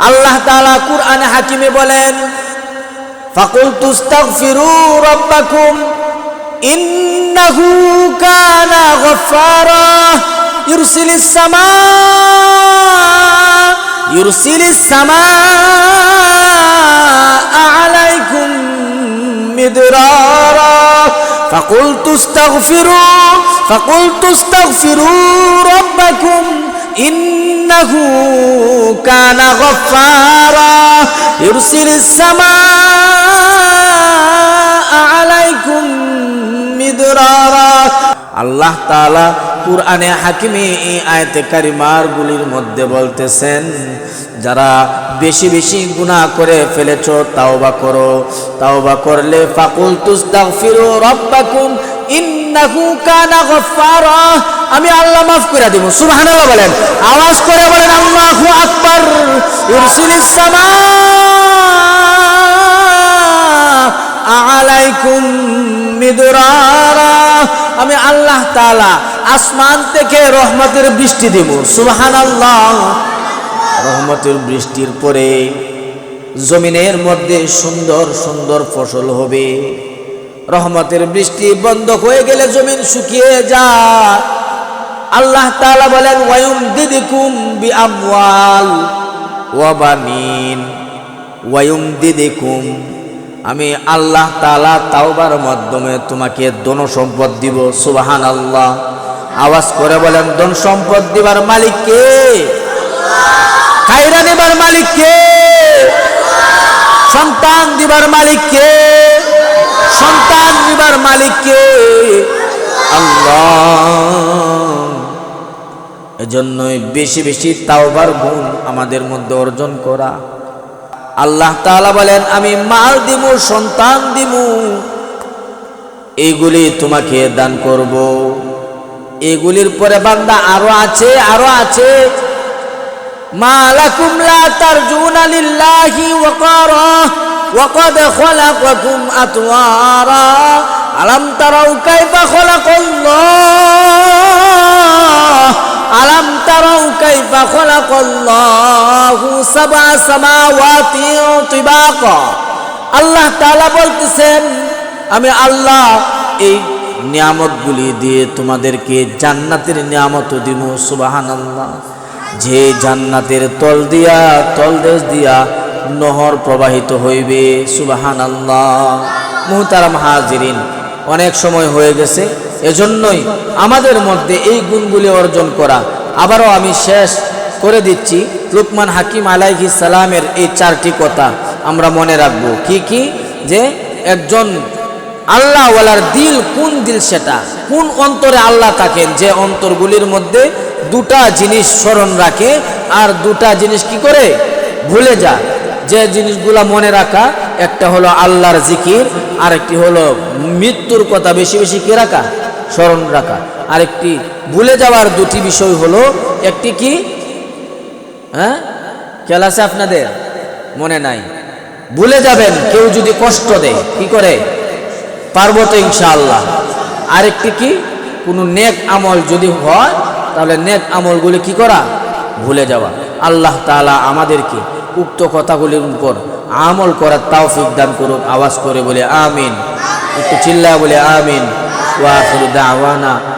আল্লাহ তালা কুরআন হাকিমে বলেন ফাকুল তুস্তাক ফিরু রব্বাকুম, ইন্নাহু কানা গফারা ইউরসিলিস সামা ইউরসিলিস সামা আলাইকুম মিদরারা ফাকুল তুস্তাগফিরু ফাকুল তুস্তাগফিরু রব্বাকুম, ইন্না ইন্নাহু কানা গফারা ইউরসিল সামা আলাইকুম মিদরারা আল্লাহ তালা কুরআনে হাকিমে এই আয়তে কারিমার গুলির মধ্যে বলতেছেন, যারা বেশি বেশি গুণা করে ফেলেছ, তাওবা করো। তাওবা করলে ফাকুল তুস্তাগফিরু রাব্বাকুম, ইন্নাহু কানা গফফারা। আমি আল্লাহ মাফ করে দেব, সুবহানাল্লাহ বলেন। আওয়াজ করে বলেন, আল্লাহু আকবার, ইরসিলিস সামা, আলাইকুম মিদরারা। আমি আল্লাহ তাআলা আসমান থেকে রহমতের বৃষ্টি দেব, সুবহানাল্লাহ। রহমতের বৃষ্টির পরে জমিনের মধ্যে সুন্দর সুন্দর ফসল হবে। রহমতের বৃষ্টি বন্ধ হয়ে গেলে জমিন শুকিয়ে যায়। আল্লাহ তাআলা বলেন ওয়ায়ুম দিদিকুম বি আমওয়াল ওয়া বানিন। ওয়ায়ুম দিদিকুম আমি আল্লাহ তাআলা তাওবার মাধ্যমে তোমাকে ধন সম্পদ দিব সুবাহান আল্লাহ আওয়াজ করে বলেন দন সম্পদ দিবার মালিক কে? খাইরা দিবার মালিক কে? সন্তান দিবার মালিক কে? সন্তান দিবার মালিক কে? আল্লাহ। এজন্যই বেশি বেশি তাওবার গুণ আমাদের মধ্যে অর্জন করা। আল্লাহ তালা বলেন, আমি মাল দিব সন্তান দিব এগুলি তোমাকে দান করব। এগুলির পরে বান্দা আরও আছে আরও আছে। মালাকুম লা তারজুনা লিল্লাহি ওয়াকারা, ওয়াকাদ খালাকাকুম আতওয়ারা। আলাম তারাউ কাইফা খালাকাল كيف خلق الله سبع سماوات طباقا আল্লাহ তাআলা বলতেছেন আমি আল্লাহ এই নিয়ামতগুলি দিয়ে তোমাদেরকে জান্নাতের নিয়ামত দিব সুবহানাল্লাহ যে জান্নাতের তল দিয়া তল দেশ দিয়া নহর প্রবাহিত হইবে সুবাহান আল্লাহ মুহতারাম হাজিরিন অনেক সময় হয়ে গেছে এজন্যই আমাদের মধ্যে এই গুণগুলি অর্জন করা আবারও আমি শেষ করে দিচ্ছি। লুকমান হাকিম আলাইহি সালামের এই চারটি কথা আমরা মনে রাখব। কি কি? যে একজন আল্লাহওয়ালার দিল কোন দিল সেটা? কোন অন্তরে আল্লাহ থাকেন? যে অন্তরগুলির মধ্যে দুটা জিনিস স্মরণ রাখে আর দুটা জিনিস কি করে? ভুলে যায়। যে জিনিসগুলা মনে রাখা, একটা হলো আল্লাহর জিকির আর একটি হলো মৃত্যুর কথা বেশি বেশি কে রাখা? স্মরণ রাখা। আরেকটি ভুলে যাওয়ার দুটি বিষয় হলো, একটি কি? হ্যাঁ? খেয়াল আছে আপনাদের? মনে নাই। ভুলে যাবেন, কেউ যদি কষ্ট দেয়, কি করে? পারব তো ইনশাআল্লাহ। আরেকটি কি? কোনো নেক আমল যদি হয়, তাহলে নেক আমলগুলি কি করা? ভুলে যাওয়া। আল্লাহ তাআলা আমাদেরকে উক্ত কথাগুলির উপর আমল করার তাওফিক দান করুক, আওয়াজ করে বলে আমিন। একটু চিল্লা বলে আমিন। ওয়াখিরু দাওয়ানা।